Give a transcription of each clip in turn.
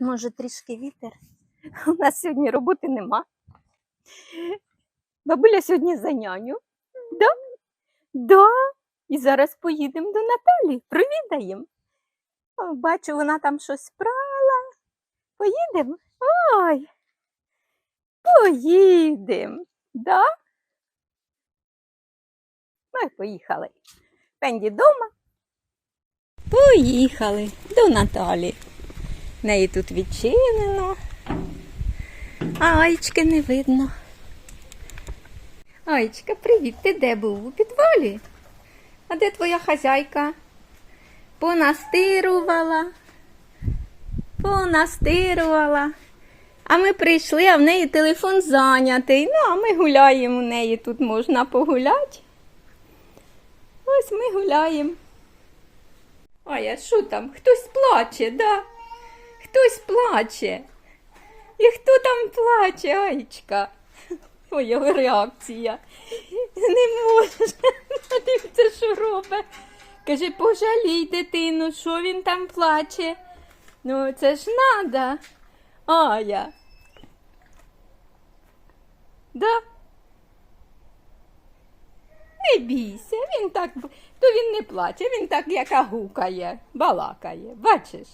Може, трішки вітер. У нас сьогодні роботи нема. Бабуля сьогодні за няню. Да? Да. І зараз поїдемо до Наталі, провідаємо. Бачу, вона там щось прала. Поїдемо? Ой. Поїдемо. Да? Ми поїхали. Пенді вдома. Поїхали до Наталі. Неї тут відчинено. А Аєчки не видно. Аєчка, привіт, ти де був? У підвалі? А де твоя хазяйка? Понастирувала. Понастирувала. А ми прийшли, а в неї телефон зайнятий. Ну, а ми гуляємо у неї. Тут можна погуляти. Ось ми гуляємо. Ой, а що там? Хтось плаче, да? Хтось плаче. І хто там плаче, Аєчка? Ой, його реакція. Не може. Дивіться, що робить. Каже, пожалій дитину, що він там плаче. Ну, це ж надо. Ая. Да? Не бійся, він так, то він не плаче, він так яка гукає, балакає, бачиш?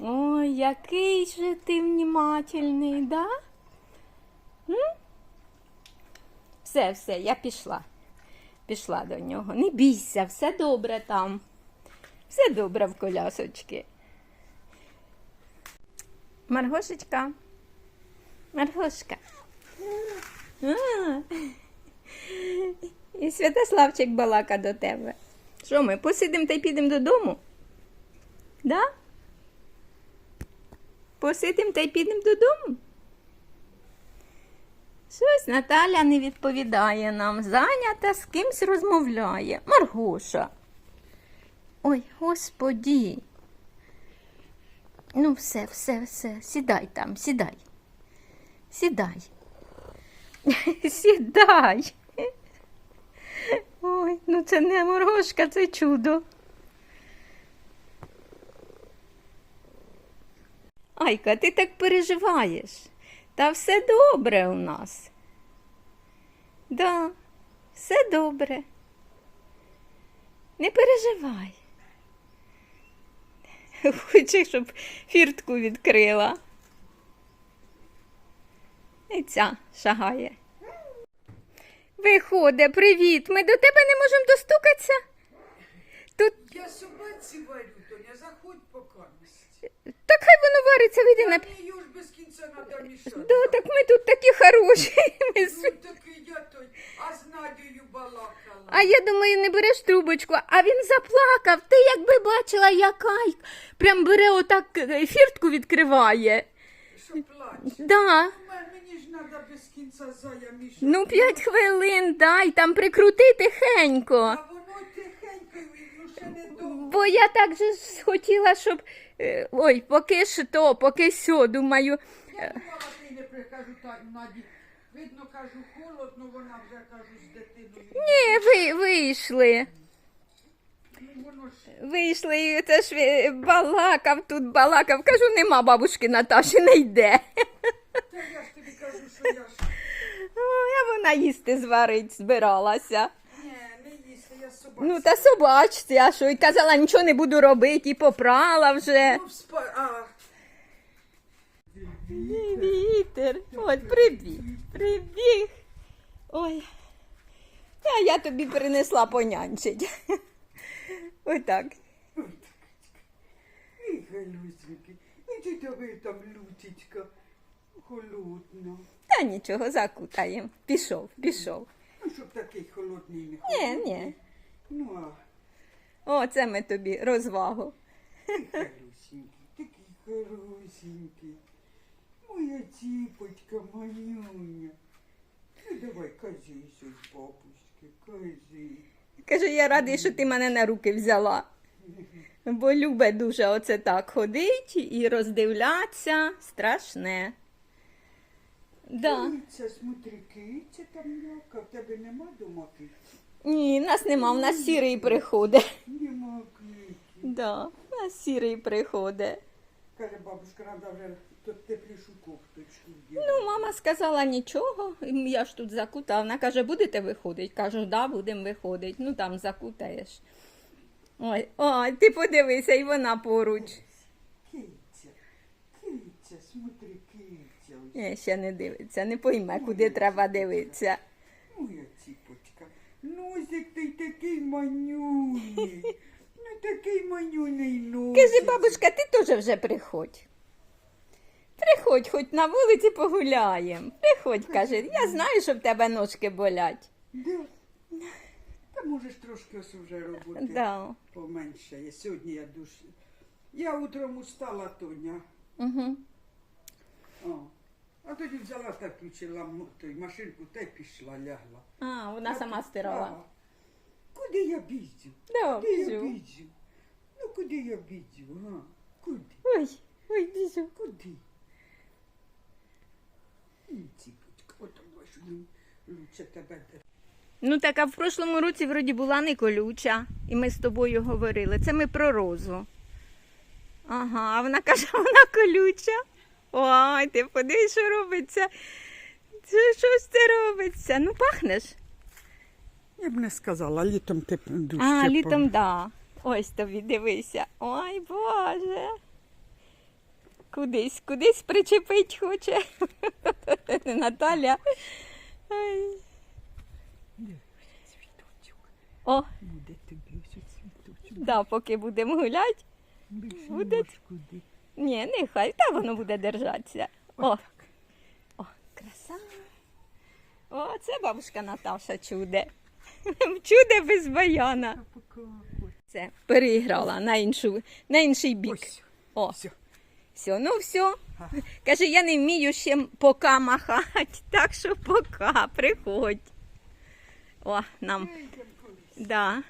Ой, який же ти внімательний, да? М? Все, все, я пішла. Пішла до нього. Не бійся, все добре там. Все добре в колясочки. Маргошечка. Маргошка. І Святославчик балака до тебе. Що ми посидимо та й підемо додому? Да? Посидимо та й підемо додому? Щось Наталя не відповідає нам. Зайнята з кимсь розмовляє. Маргоша. Ой, господі. Ну, все, все, все. Сідай там, сідай. Сідай. Сідай. Ой, ну це не моргошка, це чудо. Айка, ти так переживаєш. Та все добре у нас. Да, все добре. Не переживай. Хочу, щоб фіртку відкрила. І ця шагає. Виходить, привіт. Ми до тебе не можемо достукатися. Тут Я собаці варю, Тоня, заходь покамість. Так хай воно вариться, вийди на. Та мені ж без кінця надо мішати. Да, так ми тут такі хороші. Ми Ну такий я той, а з Надією балакала. А я думаю, не береш трубочку, а він заплакав. Ти якби бачила, яка й- прям бере отак е, фіртку відкриває. Що плаче? Да. Ну, ме- Мені ж надо без кінця зая мішати. Ну, п'ять хвилин дай, там прикрути тихенько. А Бо я так же ж хотіла, щоб. е, Ой, поки ж то, поки сьо, думаю. Я думала, ти не прикажу так, Наді. Видно, кажу, холодно, вона вже кажу з дитиною. Ні, ви, вийшли. Ну. Вийшли, і це ж е, балакав тут, балакав. Кажу, нема бабушки Наташі, не йде. Та я ж тобі кажу, що я ж. Ой, А вона їсти зварить, збиралася. Ні, не їсти, я собаці. Ну, та собачці, а що? І казала, нічого не буду робити, і попрала вже. Ну, спа... А, Вітер. От прибіг, прибіг. Ой. Та я тобі принесла понянчить. Отак. Ой, Галюсеньки, іди тебе там лютечка, холодно. Та нічого, закутаємо. Пішов, пішов. Ну, щоб такий холодний не Ні, ні. Ну, а О, це ми тобі розвагу. ти Галюсенький, такий хорошенький. Моя ціпочка, манюня. Ну, давай, кажи щось, бабуськи, кажи. Каже, я радий, що ти мене на руки взяла. Бо любе дуже оце так ходить і роздивлятися страшне. Да. Киця, смотри, киця там яка, в тебе нема дома киці? Ні, нас нема, в нас сірий приходить. Нема киці. Да, у нас сірий приходить. Каже, бабушка, треба вже тут теплішу кофточку. Ну, мама сказала нічого, я ж тут закутала. Вона каже, будете виходити? Кажу, да, будемо виходити. Ну там закутаєш. Ой, ой, ти подивися, і вона поруч. Киця, киця, смотри, киця. Ні, ще не дивиться, не пойме, куди треба дивитися. Ціпочка. Носик ти такий манюний. Ну такий манюний носик. Кажи, бабушка, ти теж вже приходь. Приходь, хоч на вулиці погуляємо. Приходь, каже, я знаю, що в тебе ножки болять. Да. Та можеш трошки ось вже роботи Да. поменшає. Сьогодні я душ. Я утром устала, Тоня. Угу. О. А тоді взяла та включила м- той машинку та й пішла, лягла. А, вона сама стирала. А. Куди я бізю? Да, Куди я бізю? Ну куди я бізю? Га? Куди? Ой, ой, біжу. Куди? М, Ціпочка, от бачу, ну, лучше тебе де. Ну так, а в прошлому році вроді була не колюча, і ми з тобою говорили. Це ми про розу. Ага, а вона каже, вона колюча. Ой, ти подивись, що робиться. Це що ж це робиться? Ну, пахнеш? Я б не сказала, літом ти дужче. А, літом да. Ось тобі дивися. Ой, Боже. Кудись, кудись причепить хоче. Наталя. Світочок. О, Буде тобі ось світочок. да, поки будемо гуляти. Буде. Ні, нехай, та воно буде держатися. О, о, краса. О, це бабушка Наташа чуде. Чуде без баяна. Це переіграла на, іншу, на інший бік. О, Все. все, ну все. Каже, я не вмію ще пока махати, так що пока, приходь. О, нам. Да.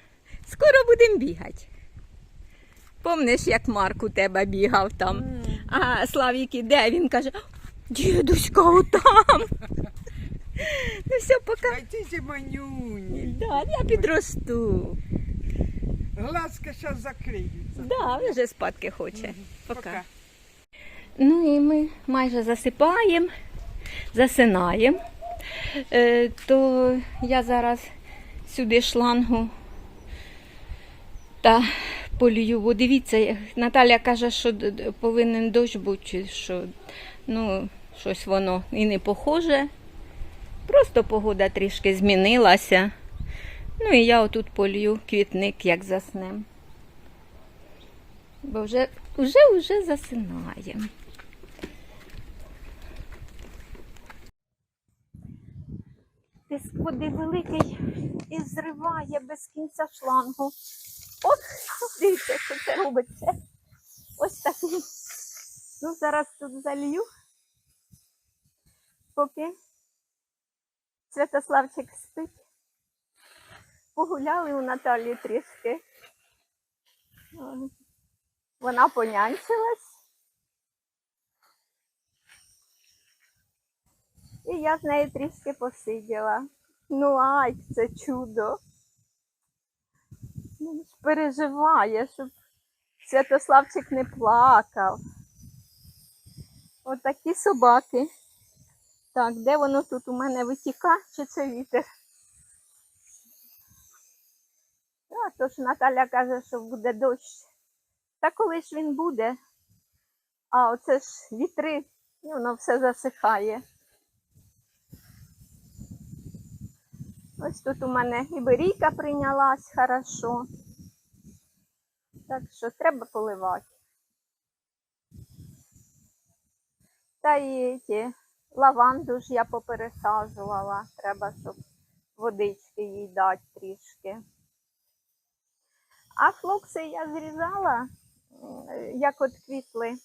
Скоро будемо бігати. Помниш, як Марк у тебе бігав там? А Славік іде, він каже, дідуська отам. Ну все, пока. Ай ти манюні. Да, я підросту. Глазки зараз закриються. Да, він вже спадки хоче. Пока. Пока. Ну і ми майже засипаємо, засинаємо. Е, то я зараз сюди шлангу та полію. Бо дивіться, Наталя каже, що повинен дощ бути, що ну, щось воно і не похоже. Просто погода трішки змінилася. Ну і я отут полью квітник, як заснем. Бо вже, вже, вже засинаємо. Тиск води великий і зриває без кінця шлангу. От, дивіться, що це робиться. Ось такий. Ну, зараз тут залью. Поки Святославчик спить. Погуляли у Наталі трішки. Вона понянчилась. І я з нею трішки посиділа. Ну, ай, це чудо. Ну, Переживає, щоб Святославчик не плакав. Отакі собаки. Так, де воно тут у мене витіка, чи це вітер? А, то ж Наталя каже, що буде дощ. Та коли ж він буде? А оце ж вітри, і воно все засихає. Ось тут у мене і берійка прийнялась хорошо. Так що треба поливати. Та і ті лаванду ж я попересаджувала. Треба, щоб водички їй дати трішки. А флокси я зрізала, як от квітли.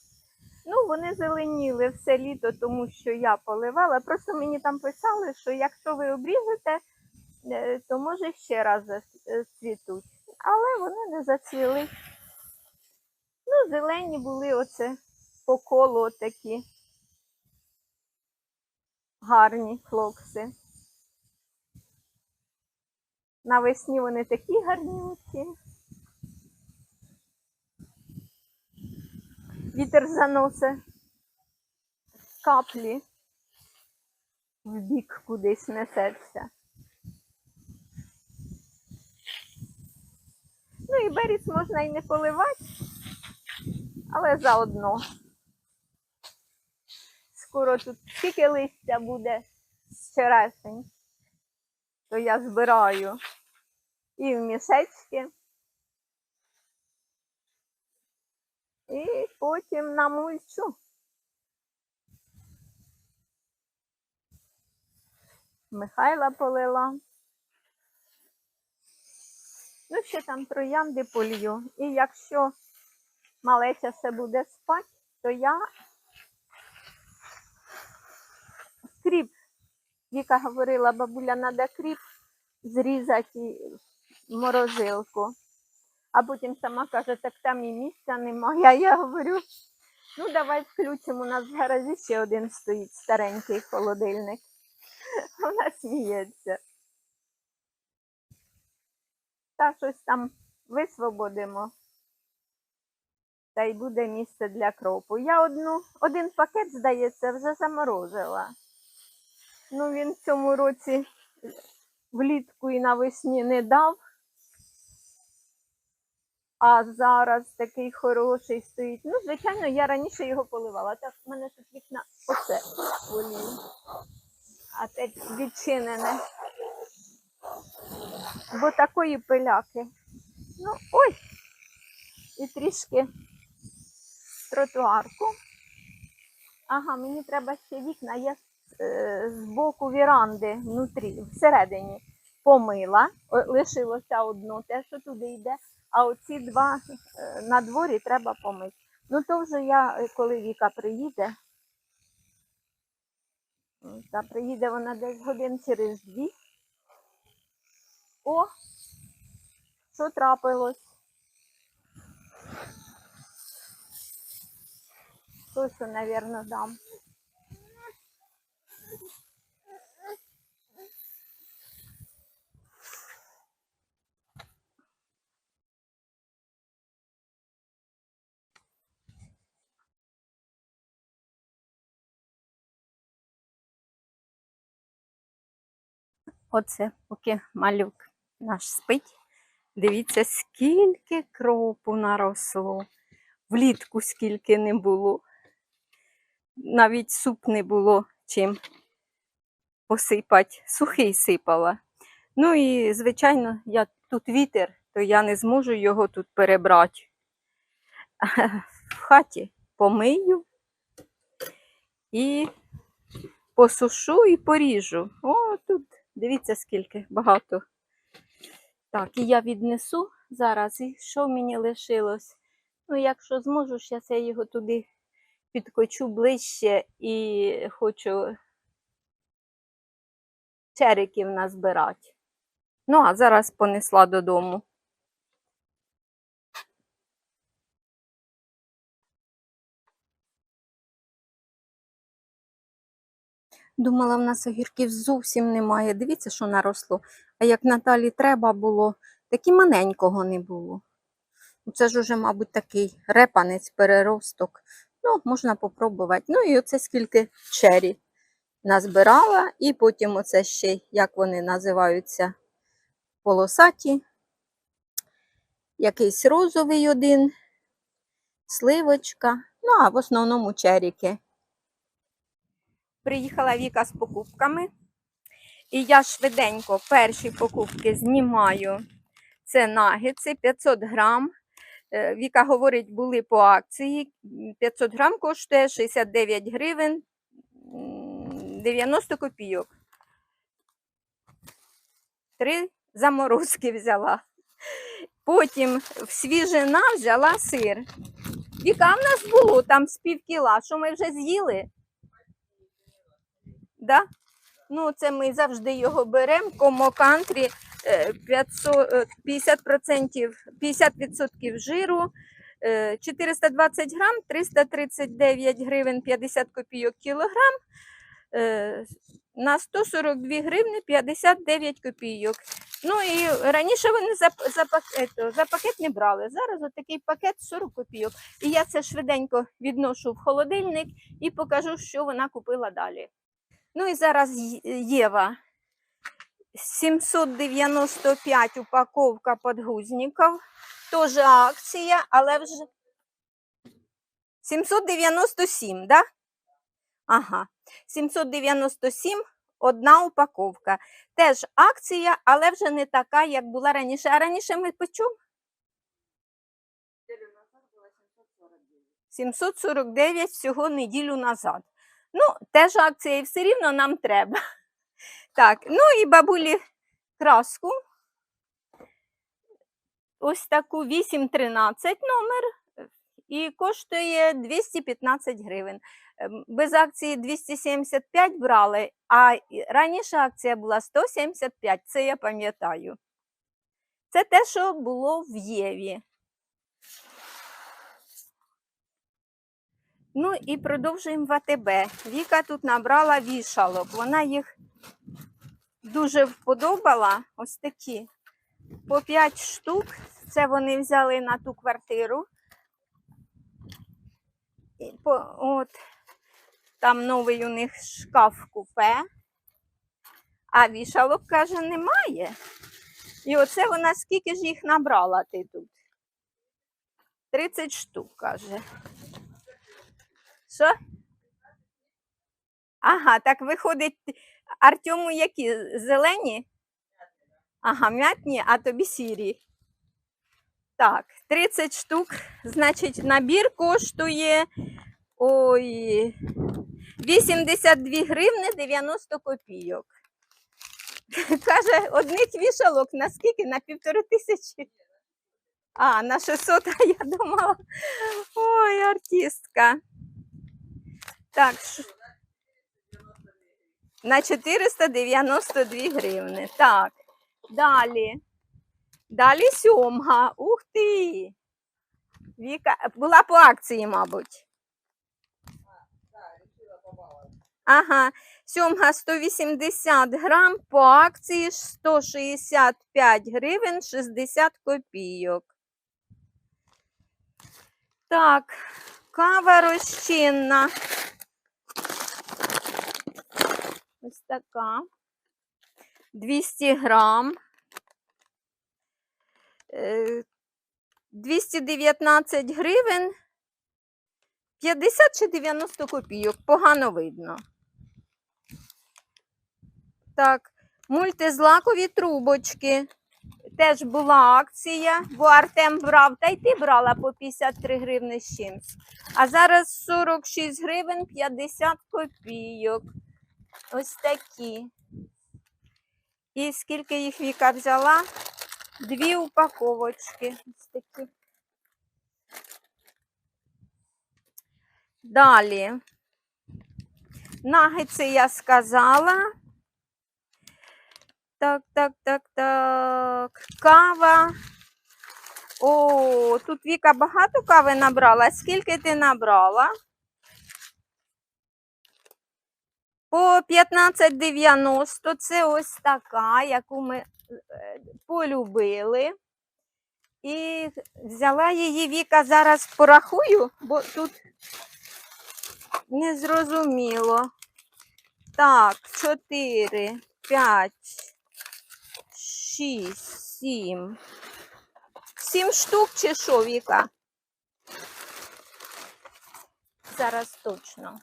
Ну, вони зеленіли все літо, тому що я поливала. Просто мені там писали, що якщо ви обріжете, то може ще раз зацвітуть. Але вони не зацвіли. Ну, зелені були оце по колу отакі гарні флокси. Навесні вони такі гарнюці. Вітер заносить каплі в бік кудись несеться. Ну і беріс можна і не поливати, але заодно. Скоро тут скільки листя буде з черешень, то я збираю і в мішечки. І потім намульчу. Михайла полила. Ну, ще там троянди полью. І якщо малеча ще буде спати, то я кріп. Віка говорила, бабуля, треба кріп зрізати в морозилку. А потім сама каже, так там і місця немає. Я говорю, ну давай включимо. У нас в гаражі ще один стоїть старенький холодильник. Вона сміється. Та щось там висвободимо. Та й буде місце для кропу. Я одну, один пакет, здається, вже заморозила. Ну, він в цьому році влітку і навесні не дав. А зараз такий хороший стоїть. Ну, звичайно, я раніше його поливала. Так, в мене тут вікна оце волію. А те відчинене. Бо такої пиляки. Ну, ой! І трішки тротуарку. Ага, мені треба ще вікна. Я е, з боку віранди внутрі, всередині помила. Лишилося одно, те, що туди йде. А оці два е, на дворі треба помити. Ну, то вже я, е, коли Віка приїде, та приїде вона десь годин через дві. О, що трапилось? Сосу, мабуть, дам. Оце, поки малюк наш спить. Дивіться, скільки кропу наросло. Влітку скільки не було. Навіть суп не було чим посипати. Сухий сипала. Ну і, звичайно, я тут вітер, то я не зможу його тут перебрати. В хаті помию і посушу і поріжу. О, тут дивіться, скільки багато. Так, і я віднесу зараз. І що мені лишилось? Ну, якщо зможу, зараз я його туди підкочу ближче і хочу чериків назбирати. Ну, а зараз понесла додому. Думала, в нас огірків зовсім немає. Дивіться, що наросло. А як Наталі треба було, такі маленького не було. Це ж уже, мабуть, такий репанець, переросток. Ну, можна попробувати. Ну і оце скільки чері назбирала, і потім оце ще, як вони називаються, полосаті. Якийсь розовий один, сливочка. Ну, а в основному черіки. Приїхала Віка з покупками. І я швиденько перші покупки знімаю. Це нагетси 500 грам. Е, Віка говорить, були по акції. 500 грам коштує 69 гривень 90 копійок. Три заморозки взяла. Потім в свіжина взяла сир. Віка, в нас було там з пів кіла, що ми вже з'їли. Да? Ну, це ми завжди його беремо. Комо кантрі е, 500, е, 50%, 50% жиру, е, 420 грам, 339 гривень 50 копійок кілограм, е, на 142 гривні 59 копійок. Ну і раніше вони за, за, пакет, за пакет не брали. Зараз отакий пакет 40 копійок. І я це швиденько відношу в холодильник і покажу, що вона купила далі. Ну і зараз Єва. 795 упаковка подгузників. Теж акція, але вже 797, да? Ага. 797 одна упаковка. Теж акція, але вже не така, як була раніше. А раніше ми по чому? 749 всього неділю назад. Ну, теж акція, і все рівно нам треба. Так, ну і бабулі краску. Ось таку 813 номер. І коштує 215 гривень. Ем, Без акції 275 брали, а раніше акція була 175, це я пам'ятаю. Це те, що було в Єві. Ну і продовжуємо в. Віка тут набрала вішалок. Вона їх дуже вподобала. Ось такі. По 5 штук. Це вони взяли на ту квартиру. І по, от, там новий у них шкаф купе. А вішалок, каже, немає. І оце вона скільки ж їх набрала ти тут? 30 штук, каже. Що? Ага, так виходить, Артему які зелені? Ага, м'ятні, а тобі сірі. Так, 30 штук. Значить, набір коштує ой, 82 гривни 90 копійок. Каже, одних вішалок на скільки? На півтори тисячі. А, на 600, а я думала. Ой, артистка. Так, на 492 гривни. Так, далі. Далі сьомга. Ух ти! Віка була по акції, мабуть. Ага, сьомга 180 грам, по акції ж 165 гривень 60 копійок. Так, кава розчинна. Ось така. 200 грам. Е, 219 гривень. 50 чи 90 копійок. Погано видно. Так, мультизлакові трубочки. Теж була акція, бо Артем брав, та й ти брала по 53 гривни з чимсь. А зараз 46 гривень 50 копійок. Ось такі. І скільки їх Віка взяла? Дві упаковочки. Ось такі. Далі. Нагетси я сказала. Так, так, так, так. Кава. О, тут Віка багато кави набрала. Скільки ти набрала? По 15,90 це ось така, яку ми е, полюбили. І взяла її Віка зараз порахую, бо тут незрозуміло. Так, 4, 5, 6, 7. 7 штук чи що, Віка? Зараз точно.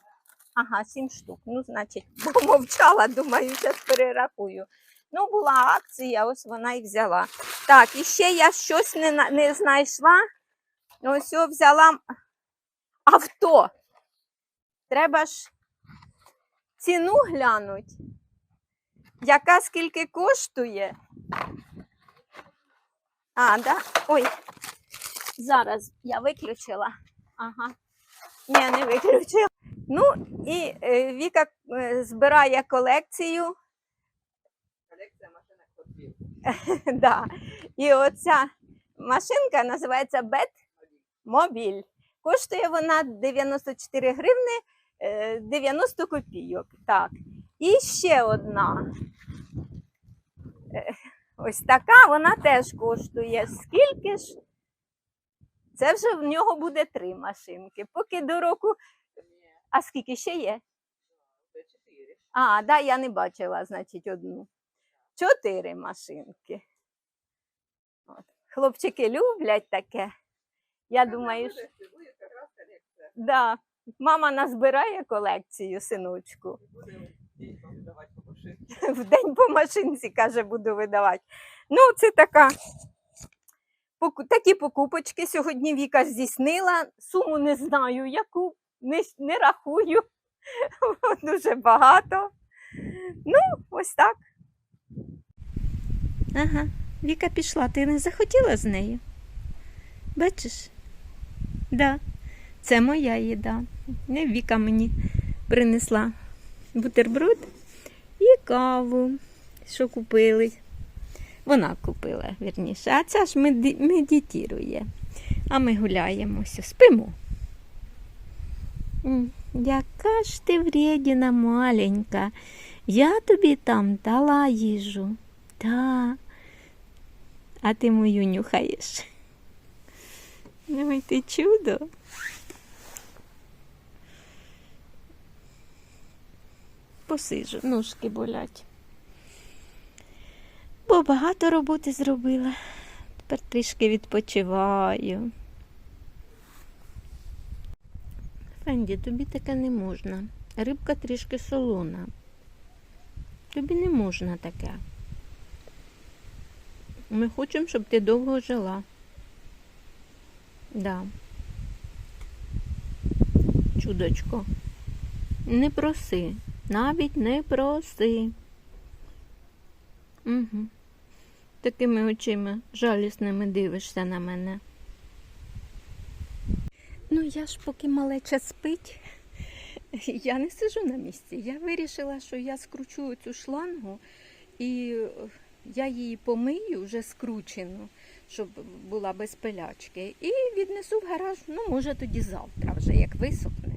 Ага, 7 штук. Ну, значить, бо мовчала, думаю, зараз перерахую. Ну, була акція, ось вона і взяла. Так, і ще я щось не, не знайшла. Ось о, взяла авто. Треба ж ціну глянуть. Яка скільки коштує? А, да? Ой, зараз я виключила. Ага. Ні, не виключила. Ну, і е, Віка е, збирає колекцію. Колекція машинок хотів. да. І оця машинка називається Бетмобіль. Коштує вона 94 гривни е, 90 копійок. Так. І ще одна. Е, Ось така вона теж коштує. Скільки ж? Це вже в нього буде три машинки. Поки до року. А скільки ще є? А, да, я не бачила, значить, одну. Чотири машинки. От. Хлопчики люблять таке. Я думаю, що да. мама назбирає колекцію, синочку. В день по машинці, каже, буду видавати. Ну, це така. Такі покупочки сьогодні Віка здійснила. Суму не знаю, яку не, не рахую. Дуже багато. Ну, ось так. Ага, Віка пішла, ти не захотіла з нею? Бачиш? Да, це моя їда. Віка мені принесла бутерброд і каву, що купили. Вона купила, вірніше. А ця ж меди- медитірує. А ми гуляємося, спимо. Яка ж ти вредіна маленька. Я тобі там дала їжу. Та. А ти мою нюхаєш. Ой, ти чудо. Посижу, ножки болять. Бо багато роботи зробила. Тепер трішки відпочиваю. Фенді, тобі таке не можна. Рибка трішки солона. Тобі не можна таке. Ми хочемо, щоб ти довго жила. Да. Чудочко. Не проси. Навіть не проси. Угу. Такими очима жалісними дивишся на мене. Ну, я ж поки малеча спить, я не сижу на місці. Я вирішила, що я скручу цю шлангу і е, я її помию вже скручену, щоб була без пилячки. І віднесу в гараж, ну, може, тоді завтра, вже як висохне.